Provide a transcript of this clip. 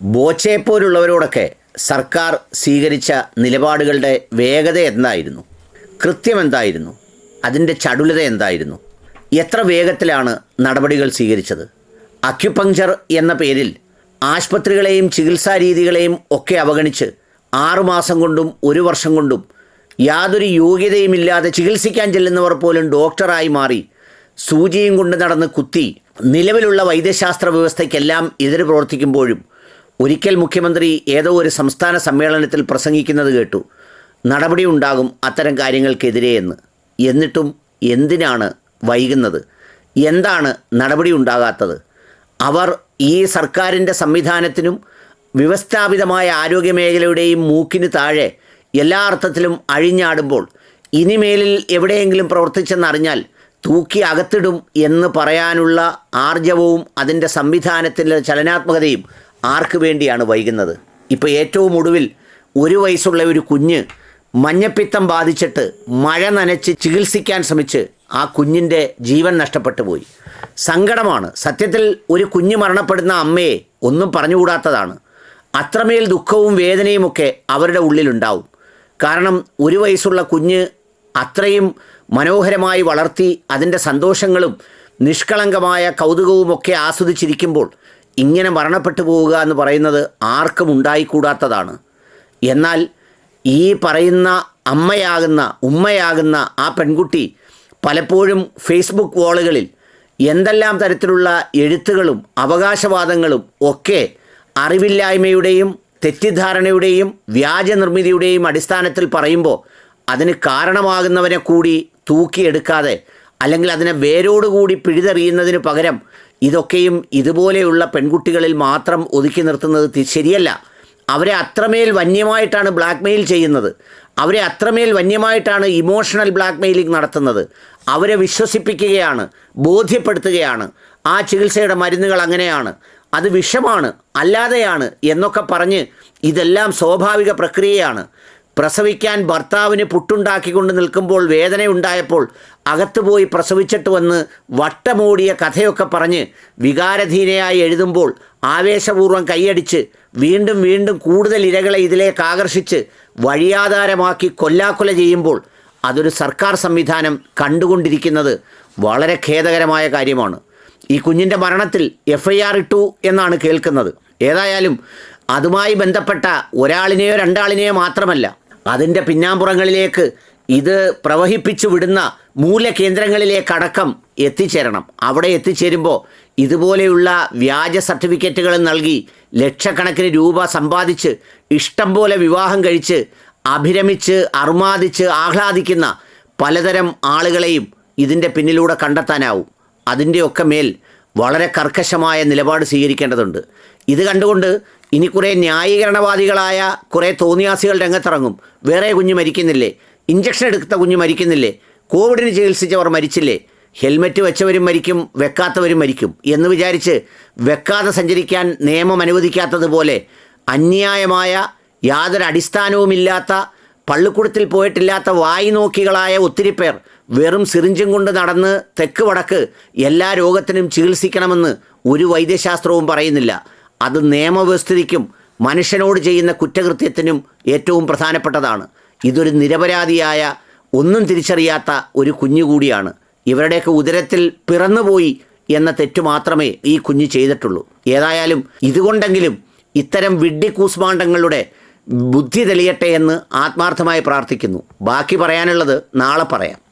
ബോച്ചയെപ്പോലുള്ളവരോടൊക്കെ സർക്കാർ സ്വീകരിച്ച നിലപാടുകളുടെ വേഗത എന്തായിരുന്നു? കൃത്യം എന്തായിരുന്നു? അതിന്റെ ചടുലത എന്തായിരുന്നു? എത്ര വേഗത്തിലാണ് നടപടികൾ സ്വീകരിച്ചത്? അക്യുപങ്ചർ എന്ന പേരിൽ ആശുപത്രികളെയും ചികിത്സാ രീതികളെയും ഒക്കെ അവഗണിച്ച് ആറുമാസം കൊണ്ടും ഒരു വർഷം കൊണ്ടും യാതൊരു യോഗ്യതയുമില്ലാതെ ചികിത്സിക്കാൻ ചെല്ലുന്നവർ പോലും ഡോക്ടറായി മാറി സൂചിയും കൊണ്ട് നടന്ന് കുത്തി നിലവിലുള്ള വൈദ്യശാസ്ത്ര വ്യവസ്ഥയ്ക്കെല്ലാം എതിര് പ്രവർത്തിക്കുമ്പോഴും ഒരിക്കൽ മുഖ്യമന്ത്രി ഏതോ ഒരു സംസ്ഥാന സമ്മേളനത്തിൽ പ്രസംഗിക്കുന്നത് കേട്ടു. നടപടി ഉണ്ടാകും അത്തരം കാര്യങ്ങൾക്കെതിരെ എന്ന്. എന്നിട്ടും എന്തിനാണ് വൈകുന്നത്? എന്താണ് നടപടി ഉണ്ടാകാത്തത് അവർ ഈ സർക്കാരിന്റെ സംവിധാനത്തിനും വ്യവസ്ഥാപിതമായ ആരോഗ്യമേഖലയുടെയും മൂക്കിന് താഴെ എല്ലാ അർത്ഥത്തിലും അഴിഞ്ഞാടുമ്പോൾ ഇനിമേലിൽ എവിടെയെങ്കിലും പ്രവർത്തിച്ചെന്നറിഞ്ഞാൽ തൂക്കി അകത്തിടും എന്ന് പറയാനുള്ള ആർജവവും അതിന്റെ സംവിധാനത്തിലെ ചലനാത്മകതയും ആർക്ക് വേണ്ടിയാണ് വൈകുന്നത്? ഇപ്പോൾ ഏറ്റവും ഒടുവിൽ ഒരു വയസ്സുള്ള ഒരു കുഞ്ഞ് മഞ്ഞപ്പിത്തം ബാധിച്ചിട്ട് മഴ നനച്ച് ചികിത്സിക്കാൻ ശ്രമിച്ച് ആ കുഞ്ഞിന്റെ ജീവൻ നഷ്ടപ്പെട്ടു പോയി. സങ്കടമാണ്. സത്യത്തിൽ ഒരു കുഞ്ഞ് മരണപ്പെടുന്ന അമ്മയെ ഒന്നും പറഞ്ഞുകൂടാത്തതാണ്. അത്രമേൽ ദുഃഖവും വേദനയും ഒക്കെ അവരുടെ ഉള്ളിലുണ്ടാവും. കാരണം ഒരു വയസ്സുള്ള കുഞ്ഞ് അത്രയും മനോഹരമായി വളർത്തി അതിന്റെ സന്തോഷങ്ങളും നിഷ്കളങ്കമായ കൗതുകവും ഒക്കെ ആസ്വദിച്ചിരിക്കുമ്പോൾ ഇങ്ങനെ മരണപ്പെട്ടു പോവുക എന്ന് പറയുന്നത് ആർക്കും ഉണ്ടായിക്കൂടാത്തതാണ്. എന്നാൽ ഈ പറയുന്ന അമ്മയാകുന്ന ഉമ്മയാകുന്ന ആ പെൺകുട്ടി പലപ്പോഴും ഫേസ്ബുക്ക് വാളുകളിൽ എന്തെല്ലാം തരത്തിലുള്ള എഴുത്തുകളും അവകാശവാദങ്ങളും ഒക്കെ അറിവില്ലായ്മയുടെയും തെറ്റിദ്ധാരണയുടെയും വ്യാജനിർമ്മിതിയുടെയും അടിസ്ഥാനത്തിൽ പറയുമ്പോൾ അതിന് കാരണമാകുന്നവനെ കൂടി തൂക്കിയെടുക്കാതെ അല്ലെങ്കിൽ അതിനെ വേരോടുകൂടി പിഴുതെറിയുന്നതിന് പകരം ഇതൊക്കെയും ഇതുപോലെയുള്ള പെൺകുട്ടികളിൽ മാത്രം ഒതുക്കി നിർത്തുന്നത് ശരിയല്ല. അവരെ അത്രമേൽ വന്യമായിട്ടാണ് ബ്ലാക്ക് മെയിൽ ചെയ്യുന്നത്. അവരെ അത്രമേൽ വന്യമായിട്ടാണ് ഇമോഷണൽ ബ്ലാക്ക് മെയിലിംഗ് നടത്തുന്നത്. അവരെ വിശ്വസിപ്പിക്കുകയാണ് ബോധ്യപ്പെടുത്തുകയാണ്. ആ ചികിത്സയുടെ മരുന്നുകൾ അങ്ങനെയാണ്. അത് വിഷമാണ് അല്ലാതെയാണ് എന്നൊക്കെ പറഞ്ഞ് ഇതെല്ലാം സ്വാഭാവിക പ്രക്രിയയാണ്. പ്രസവിക്കാൻ ഭർത്താവിന് പുട്ടുണ്ടാക്കിക്കൊണ്ട് നിൽക്കുമ്പോൾ വേദനയുണ്ടായപ്പോൾ അകത്തുപോയി പ്രസവിച്ചിട്ട് വന്ന് വട്ടമൂടിയ കഥയൊക്കെ പറഞ്ഞ് വികാരധീനയായി എഴുതുമ്പോൾ ആവേശപൂർവം കൈയടിച്ച് വീണ്ടും വീണ്ടും കൂടുതൽ ഇരകളെ ഇതിലേക്ക് ആകർഷിച്ച് വഴിയാധാരമാക്കി കൊല്ലാക്കൊല ചെയ്യുമ്പോൾ അതൊരു സർക്കാർ സംവിധാനം കണ്ടുകൊണ്ടിരിക്കുന്നത് വളരെ ഖേദകരമായ കാര്യമാണ്. ഈ കുഞ്ഞിന്റെ മരണത്തിൽ എഫ് ഐ ആർ ഇട്ടു എന്നാണ് കേൾക്കുന്നത്. ഏതായാലും അതുമായി ബന്ധപ്പെട്ട ഒരാളിനെയോ രണ്ടാളിനെയോ മാത്രമല്ല അതിന്റെ പിന്നാമ്പുറങ്ങളിലേക്ക് ഇത് പ്രവഹിപ്പിച്ചു വിടുന്ന മൂലകേന്ദ്രങ്ങളിലേക്കടക്കം എത്തിച്ചേരണം. അവിടെ എത്തിച്ചേരുമ്പോൾ ഇതുപോലെയുള്ള വ്യാജ സർട്ടിഫിക്കറ്റുകൾ നൽകി ലക്ഷക്കണക്കിന് രൂപ സമ്പാദിച്ച് ഇഷ്ടം പോലെ വിവാഹം കഴിച്ച് അഭിരമിച്ച് അർമാദിച്ച് ആഹ്ലാദിക്കുന്ന പലതരം ആളുകളെയും ഇതിന്റെ പിന്നിലൂടെ കണ്ടെത്താനാവും. അതിന്റെയൊക്കെ മേൽ വളരെ കർക്കശമായ നിലപാട് സ്വീകരിക്കേണ്ടതുണ്ട്. ഇത് കണ്ടുകൊണ്ട് ഇനി കുറേ ന്യായീകരണവാദികളായ കുറേ തോന്നിയാസികൾ രംഗത്തിറങ്ങും. വേറെ കുഞ്ഞ് മരിക്കുന്നില്ലേ? ഇഞ്ചക്ഷൻ എടുത്ത കുഞ്ഞ് മരിക്കുന്നില്ലേ? കോവിഡിന് ചികിത്സിച്ചവർ മരിച്ചില്ലേ? ഹെൽമറ്റ് വെച്ചവരും മരിക്കും വെക്കാത്തവരും മരിക്കും എന്ന് വിചാരിച്ച് വെക്കാതെ സഞ്ചരിക്കാൻ നിയമം അനുവദിക്കാത്തതുപോലെ അന്യായമായ യാതൊരു അടിസ്ഥാനവുമില്ലാത്ത പള്ളിക്കൂടത്തിൽ പോയിട്ടില്ലാത്ത വായി നോക്കികളായ ഒത്തിരി പേർ വെറും സിറിഞ്ചും കൊണ്ട് നടന്ന് തെക്ക് വടക്ക് എല്ലാ രോഗത്തിനും ചികിത്സിക്കണമെന്ന് ഒരു വൈദ്യശാസ്ത്രവും പറയുന്നില്ല. അത് നിയമവ്യവസ്ഥിതിക്കും മനുഷ്യനോട് ചെയ്യുന്ന കുറ്റകൃത്യത്തിനും ഏറ്റവും പ്രധാനപ്പെട്ടതാണ്. ഇതൊരു നിരപരാധിയായ ഒന്നും തിരിച്ചറിയാത്ത ഒരു കുഞ്ഞു കൂടിയാണ്. ഇവരുടെയൊക്കെ ഉദരത്തിൽ പിറന്നുപോയി എന്ന തെറ്റു മാത്രമേ ഈ കുഞ്ഞ് ചെയ്തിട്ടുള്ളൂ. ഏതായാലും ഇതുകൊണ്ടെങ്കിലും ഇത്തരം വിഡ്ഢി കൂസ്മാണ്ഡങ്ങളുടെ ബുദ്ധി തെളിയട്ടെ എന്ന് ആത്മാർത്ഥമായി പ്രാർത്ഥിക്കുന്നു. ബാക്കി പറയാനുള്ളത് നാളെ പറയാം.